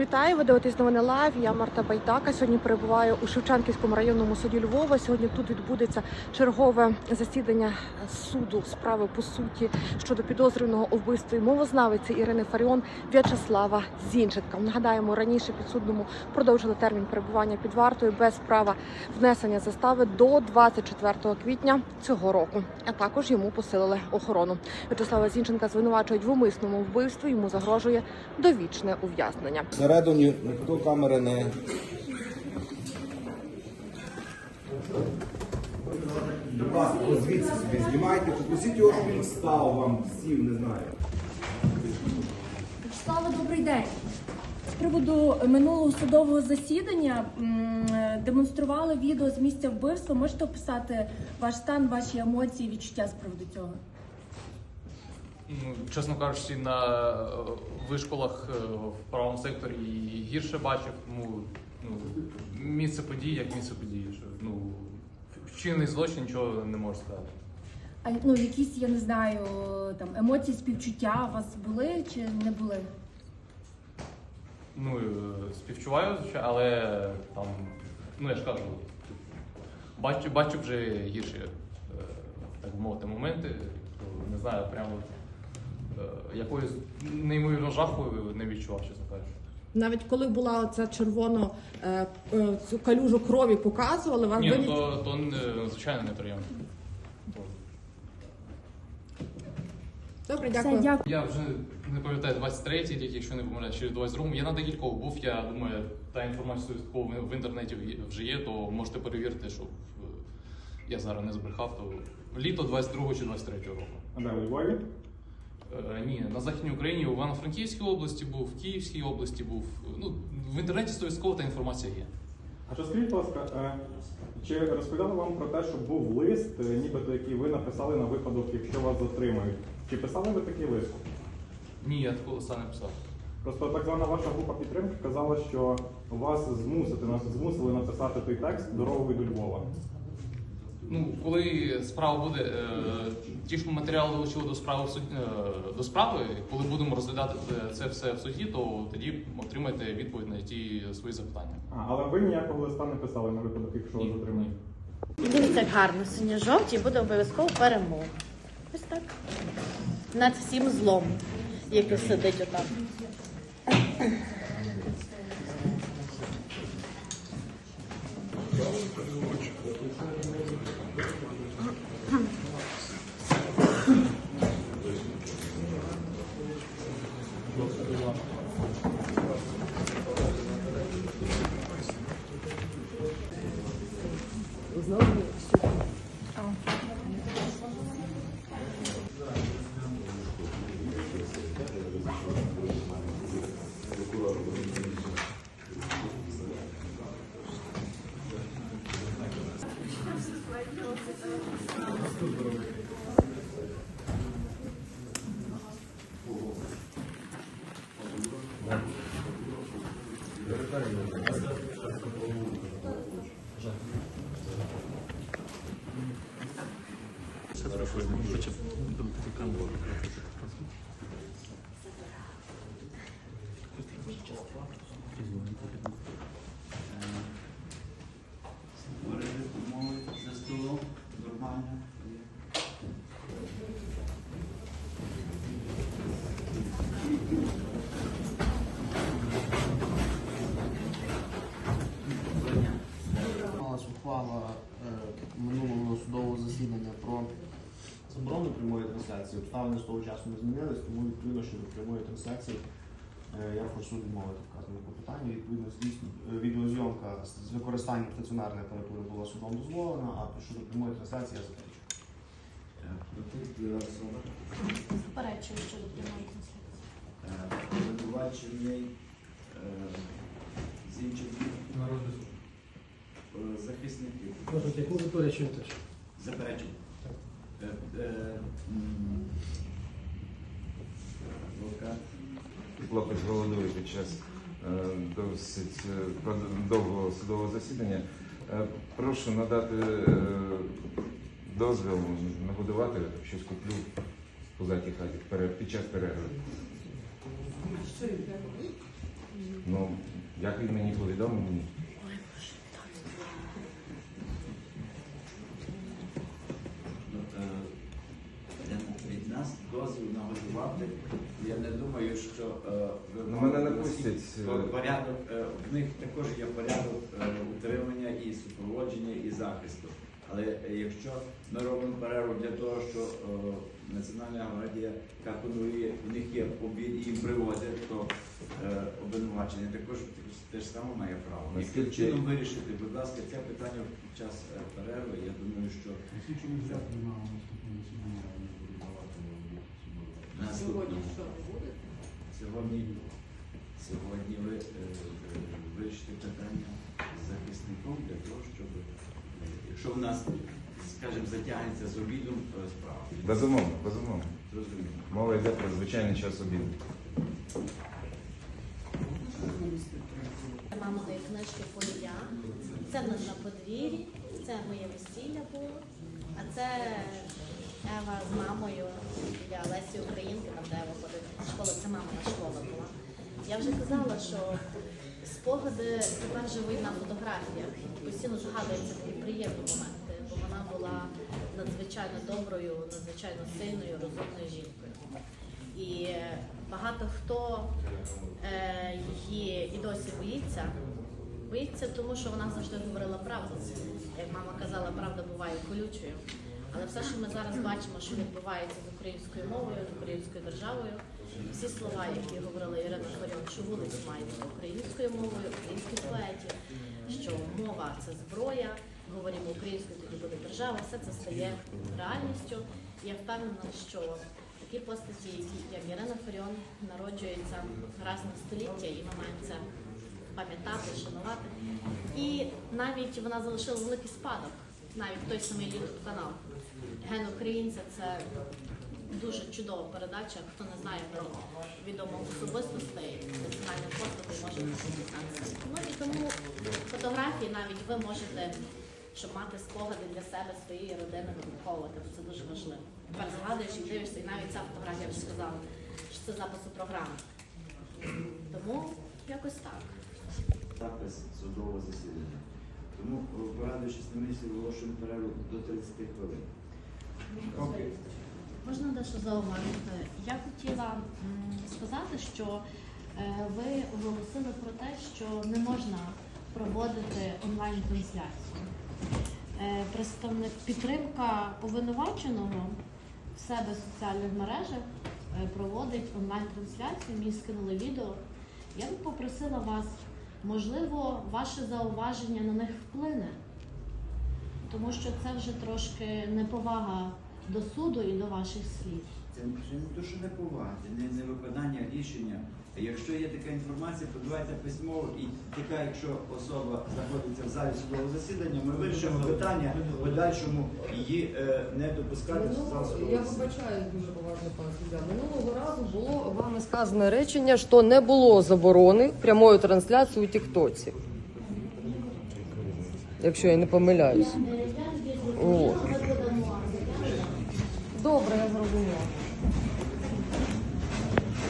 Вітаю, ви дивитесь новини лайв. Я Марта Байдака. Сьогодні перебуваю у Шевченківському районному суді Львова. Сьогодні тут відбудеться чергове засідання суду справи по суті щодо підозрюваного у вбивстві мовознавиці Ірини Фаріон В'ячеслава Зінченка. Нагадаємо, раніше підсудному продовжили термін перебування під вартою без права внесення застави до 24 квітня цього року. А також йому посилили охорону. В'ячеслава Зінченка звинувачують в умисному вбивстві. Йому загрожує довічне ув'язнення. Всередині ніхто камери не. Будь ласка, звідси собі знімайте, попросіть його, щоб він встав вам, сів, не знаю. Слава, добрий день. З приводу минулого судового засідання м, демонстрували відео з місця вбивства. Можете описати ваш стан, ваші емоції, відчуття з приводу цього? Ну, чесно кажучи, на е, вишколах е, в правому секторі гірше бачив. Ну, ну, місце подій, як місце події. Що, ну, вчинений злочин, нічого не можу сказати. А ну якісь, я не знаю, там емоції, співчуття у вас були чи не були? Ну, е, співчуваю, але там, ну я ж кажу, бачу, бачу вже гірші, так би мовити, моменти. Не знаю, прямо якоїсь неймовірно жаху не відчував, чесно кажучи. Навіть коли була оця червоно е, е, цю калюжу крові показували, вас Ні, ну, ні- то, то не- звичайно неприємно. добре, Все, дякую. дякую. Я вже не пам'ятаю 23-й рік, якщо не помиляюсь, через 22-му. Я на декількох був. Я думаю, та інформація яку в в інтернеті вже є, то можете перевірити, щоб е, я зараз не збрехав. То літо 22-го чи 23-го року. А де у Львові? Е, ні, на Західній Україні, у Івано-Франківській області був, в Київській області був. Ну, в інтернеті стовідсотково та інформація є. А що скажіть, будь ласка, е, чи розповідали вам про те, що був лист, е, нібито який ви написали на випадок, якщо вас затримають? Чи писали ви такий лист? Ні, я такого листа не писав. Просто так звана ваша група підтримки казала, що вас змусити, нас змусили написати той текст дорогою до Львова. Ну, коли справа буде, е, ті ж матеріали долучили до справи в суд, е, до справи, коли будемо розглядати це- все в суді, то тоді отримаєте відповідь на ті свої запитання. А, але ви ніякого листа не писали на випадок, якщо вас затримають. Дивіться, як гарно синьо-жовті буде обов'язково перемога. Ось так. Над всім злом, який сидить Thank you. Отам. за ухвала е, минулого судового засідання про заборону прямої трансляції. Обставини з того часу не змінились, тому відповідно щодо прямої трансляції е, я прошу відмовити вказане клопотання. Відповідно, е, відеозйомка з використанням стаціонарної апаратури була судом дозволена, а щодо прямої трансляції я заперечую. Заперечую щодо прямої трансляції. Обвинувачений Зінченків захисників. Яку заперечуєте? Заперечую. Е, е, м, Адвокат. Хлопець голодує під час е, досить е, довгого судового засідання. Е, Прошу надати е, дозвіл нагодувати, щось куплю в позатій хаті під час перерви. Ну, як він мені повідомив, ні. Нагодувати. Я не думаю, що е, ви Ну, мене не пустять. Порядок. е, В них також є порядок е, утримання і супроводження і захисту. Але е, якщо ми робимо перерву для того, що е, Національна гвардія яка в них є обід і їм приводять, то е, обвинувачення також теж саме має право. Яким Наскільки- чином вирішити, будь ласка, це питання під час е, перерви. Я думаю, що наступного. Сьогодні, сьогодні ви е, е, вирішите питання з захисником для того, щоб е, якщо в нас, скажімо, затягнеться з обідом е, справа. Безумовно, безумовно. Зрозуміло. Мова йде про звичайний час обіду. Мама дає книжки полія. Це в нас на подвір'ї, це моє весілля було. А це Ева з мамою біля Лесі Українки, там де Ева ходить в школу, це мамина школа була. Я вже казала, що спогади тепер живуть на фотографіях. Постійно згадуються такі приємні моменти, бо вона була надзвичайно доброю, надзвичайно сильною, розумною жінкою. І багато хто е, її і досі боїться. Боїться, тому що вона завжди говорила правду. Як мама казала, правда буває колючою. Але все, що ми зараз бачимо, що відбувається з українською мовою, з українською державою, всі слова, які говорила Ірина Хварьон, що вулиці мають українською мовою, українських поетів, що мова це зброя, говоримо українською, тоді буде держава, все це стає реальністю. Я впевнена, що такі постаті, як Ірина Фаріон, народжуються раз на століття, і ми маємо це пам'ятати, шанувати. І навіть вона залишила великий спадок, навіть той самий youtube канал. Ген українця це дуже чудова передача. Хто не знає про відомих особистостей, національних постатей, може подивитися. Ну і тому фотографії навіть ви можете, щоб мати спогади для себе, своєї родини, випадковувати, це дуже важливо. Тепер згадуєш і дивишся, і навіть ця фотографія вже сказала, що це запису програми. Тому якось так. запис судового засідання. Тому, е, порадившись на місці, оголошуємо перерву до 30 хвилин. Окей. Можна дещо зауважити? Я хотіла сказати, що е, ви оголосили про те, що не можна проводити онлайн-трансляцію. Е, Представник підтримка повинуваченого в себе в соціальних мережах проводить онлайн-трансляцію. Мені скинули відео. Я би попросила вас, можливо, ваше зауваження на них вплине, тому що це вже трошки неповага до суду і до ваших слів. Це це не то, що не повага, не, не виконання рішення. Якщо є така інформація, подавайте письмово і така, якщо особа знаходиться в залі судового засідання, ми вирішимо питання в подальшому її е, не допускати в зал судового я засідання. вибачаю дуже поважно, пан суддя. Минулого разу було вами сказане речення, що не було заборони прямої трансляції у Тіктоці. Якщо я не помиляюсь. О. Добре, я зрозуміла.